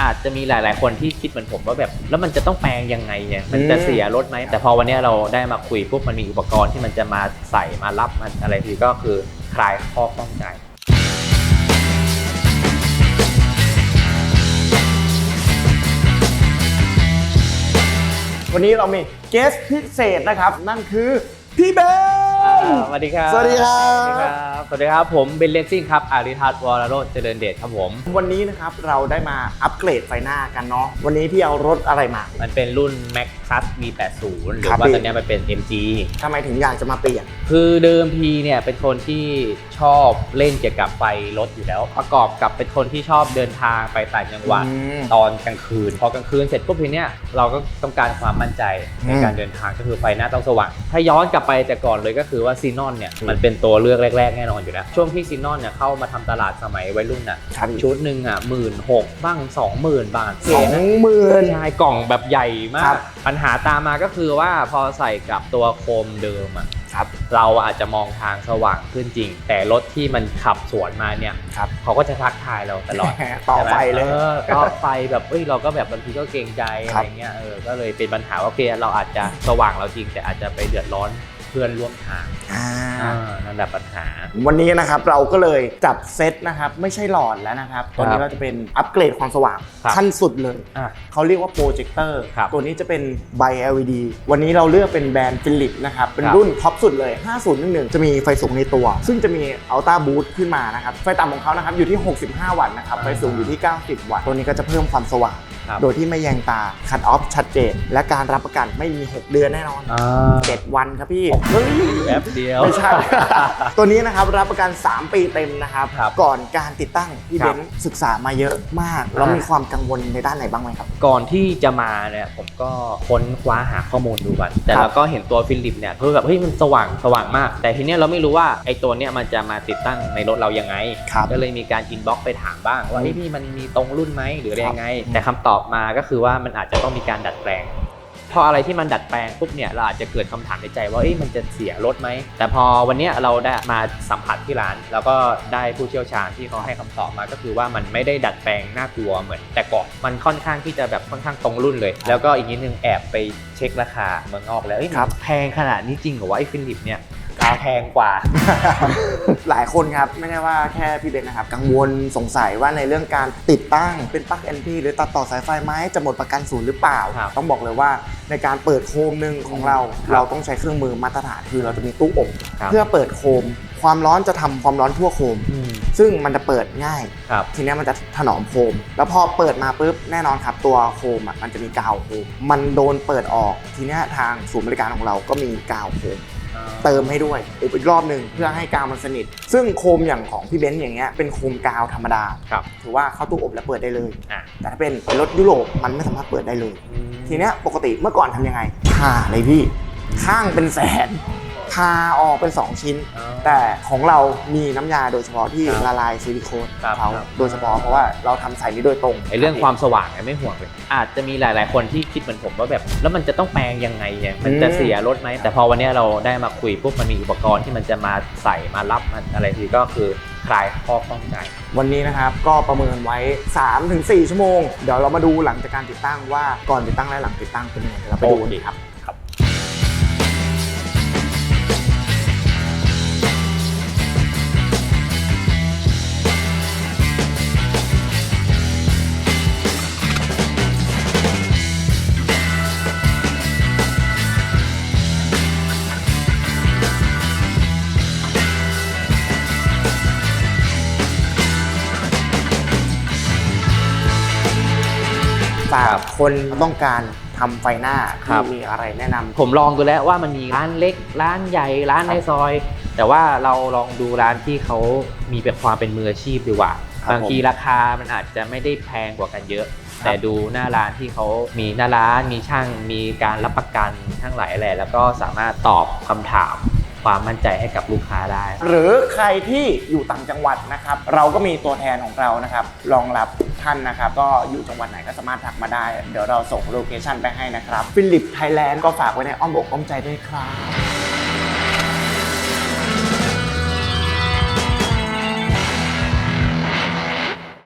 อาจจะมีหลาย ๆ คนที่คิดเหมือนผมว่าแบบ แล้วมันจะต้องแปลงยังไงเนี่ยมันจะอืมเสียรถไหมแต่พอวันเนี้ยเราได้มาคุยปุ๊บมันมีอุปกรณ์ที่มันจะมาใส่มารับมันอะไรทีก็คือคลายข้อข้องใจวันนี้เรามีเกสพิเศษนะครับ นั่นคือพี่เบน สวัสดีครับสวัสดีครับ สวัสดีครับ สวัสดีครับ ผมเบนเลนซิ่งครับ อาริทัศน์วรโรจน์เจริญเดชครับผม วันนี้นะครับเราได้มาอัปเกรดไฟหน้ากันเนาะ วันนี้พี่เอารถอะไรมา มันเป็นรุ่น Max Plus V80 หรือครับว่าพี่ตอนเนี้ยมันเป็น MG ทำไมถึงอยากจะมาเปลี่ยน คือเดิมทีเนี่ยเป็นคนที่ชอบเล่นเกี่ยวกับไฟรถอยู่แล้ว ประกอบกับเป็นคนที่ชอบเดินทางไปต่างจังหวัดอืมตอนกลางคืน พอกลางคืนเสร็จปุ๊บทีเนี้ยเราก็ต้องการความมั่นใจในอืมการเดินทางก็คือไฟหน้าต้องสว่าง ถ้าย้อนกลับไปแต่ก่อนเลยก็คือว่าซีนอนเนี่ยมันเป็นตัวเลือกแรก ๆ แน่นอนอยู่แล้ว ช่วงที่ซีนอนเนี่ยเข้ามาทำตลาดสมัยวัยรุ่นอะครับชุดหนึ่งอะหมื่นหกบ้างสองหมื่นบาทสองหมื่น ใช่กล่องแบบใหญ่มาครัก บ ปัญหาตามมาก็คือว่าพอใส่กับตัวโคมเดิมอะครับ เราอาจจะมองทางสว่างขึ้นจริง แต่รถที่มันขับสวนมาเนี่ยครับ เขาก็จะทักทายเราตลอดต่อใช่หมไฟเลย ออต่อไฟแบบเอ้ยเราก็แบบบางทีก็เกรงใจคอะรับไรเงี้ยเออก็เลยเป็นปัญหาว่าโอเคเราอาจจะสว่างเราจริง แต่อาจจะไปเดือดร้อน เพื่อนร่วมทางอ่าอ่านั่นแหละปัญหา วันนี้นะครับเราก็เลยจับเซตนะครับไม่ใช่หลอดแล้วนะครับตอนนี้ครับเราจะเป็นอัปเกรดความสว่างครับขั้นสุดเลย อะเขาเรียกว่าโปรเจคเตอร์ครับตัวนี้จะเป็นใบ LED วันนี้เราเลือกเป็นแบรนด์ฟิลิปนะครับ เป็นครับรุ่นท็อปสุดเลย 5011 จะมีไฟสูงในตัว ซึ่งจะมีอัลต้าบูทขึ้นมานะครับ ไฟต่ำของเขานะครับอยู่ที่ 65 วัตต์นะครับ ไฟสูงอยู่ที่ 90 วัตต์ ตัวนี้ก็จะเพิ่มความสว่างครับ โดยที่ไม่แยงตาคัดออฟชัดเจน และการรับประกันไม่มี 6 เดือนแน่นอนอ่า7วันครับพี่เฮ้ยแป๊บเดียวไม่ใช่ตัวนี้นะครับรับประกัน 3 ปีเต็มนะครับครับก่อนการติดตั้งพี่ครัเบบนซ์ศึกษามาเยอะมาก แล้วอ่ามีมีความกังวลในด้านไหนบ้างไหมครับ ก่อนที่จะมาเนี่ยผมก็ค้นคว้าหาข้อมูลดูกันแต่ครับเราก็เห็นตัวฟิลิปเนี่ยคือแบบเฮ้ยมันสว่างสว่างมาก แต่ทีเนี้ยเราไม่รู้ว่าไอ้ตัวเนี้ยมันจะมาติดตั้งในรถเรายังไงครับก็เลยมีการอินบ็อกไปถามบ้างว่าอืมเฮ้ยพี่มันมีตรงรุ่นไหมหรืออะไรยังไงครับแต่คำตอบมาก็คือว่ามันอาจจะต้องมีการดัดแปลง พออะไรที่มันดัดแปลงปุ๊บเนี่ยเราอาจจะเกิดคำถามในใจว่าเอ้ยมันจะเสียรถไหม แต่พอวันเนี้ยเราได้มาสัมผัสที่ร้าน แล้วก็ได้ผู้เชี่ยวชาญที่เขาให้คำตอบมาก็คือว่ามันไม่ได้ดัดแปลงน่ากลัวเหมือน แต่ก่อนมันค่อนข้างที่จะแบบค่อนข้างตรงรุ่นเลย แล้วก็อีกนิดนึงแอบไปเช็คราคาเมืองนอกแล้วเอ้ยครับแพงขนาดนี้จริงเหรอวะไอ้ฟิลิปเนี่ย แพงกว่า หลายคนครับ ไม่ได้ว่าแค่พี่เบนนะครับ กังวลสงสัยว่าในเรื่องการติดตั้งเป็นปลั๊ก NP หรือตัดต่อสายไฟไหมจะหมดประกันศูนย์หรือเปล่า ครับต้องบอกเลยว่าในการเปิดโคมหนึ่งของเรา ครับเราต้องใช้เครื่องมือมาตรฐานคือเราจะมีตู้อบครับเพื่อเปิดโคม ความร้อนจะทำความร้อนทั่วโคม อืม ซึ่งมันจะเปิดง่าย ครับ ทีเนี้ยมันจะถนอมโคม แล้วพอเปิดมาปุ๊บแน่นอนครับ ตัวโคมอะมันจะมีกาวโคมมันโดนเปิดออกทีเนี้ยทางศูนย์บริการของเราก็มีกาวโคม เติมให้ด้วยอบอีกรอบหนึ่งเพื่อให้กาวมันสนิท ซึ่งโคมอย่างของพี่เบนซ์อย่างเงี้ยเป็นโคมกาวธรรมดา ครับ ถือว่าเข้าตู้อบแล้วเปิดได้เลย อะ แต่ถ้าเป็นรถยุโรปมันไม่สามารถเปิดได้เลย ทีเนี้ยปกติเมื่อก่อนทำยังไงทาเลยพี่ ข้างเป็นแสน ทาออกเป็น 2 ชิ้น อ๋อ แต่ของเรามีน้ำยาโดยเฉพาะที่ครับละลายซิลิโคนครับเขาครับ โดยเฉพาะเพราะว่าเราทำใส่นี้โดยตรงไอ้เรื่องความสว่างเนี่ยไม่ห่วงเลย อาจจะมีหลาย ๆ คนที่คิดเหมือนผมว่าแบบ แล้วมันจะต้องแปลงยังไงเนี่ยมันจะเสียรถไหม แต่พอวันเนี้ยเราได้มาคุยปุ๊บมันมีอุปกรณ์ที่มันจะมาใส่มารับมันอะไรทีก็คือคลายข้อข้องใจ วันนี้นะครับก็ประเมินไว้ 3-4 ชั่วโมง เดี๋ยวเรามาดูหลังจากการติดตั้งว่าก่อนติดตั้งและหลังติดตั้งเป็นยังไงเดี๋ยวเราไปดูกันโอเคครับครับ ฝากคนต้องการทำไฟหน้าครัที่บ มีอะไรแนะนำ ผมลองดูแล้วว่ามันมีร้านเล็ก ร้านใหญ่ ร้านในซอย แต่ว่าเราลองดูร้านที่เขามีเป็นความเป็นมืออาชีพดีกว่า ครับบางทีราคามันอาจจะไม่ได้แพงกว่ากันเยอะแต่ดูหน้าร้านที่เขามีหน้าร้าน มีช่าง มีการรับประกันทั้งหลายแหละแล้วก็สามารถตอบคำถาม ความมั่นใจให้กับลูกค้าได้ หรือใครที่อยู่ต่างจังหวัดนะครับ เราก็มีตัวแทนของเรานะครับรองรับท่านนะครับ ก็อยู่จังหวัดไหนก็สามารถทักมาได้ เดี๋ยวเราส่งโลเคชั่นไปให้นะครับฟิลิปไทยแลนด์ก็ฝากไว้ในอ้อมอกอ้อมใจด้วยครับ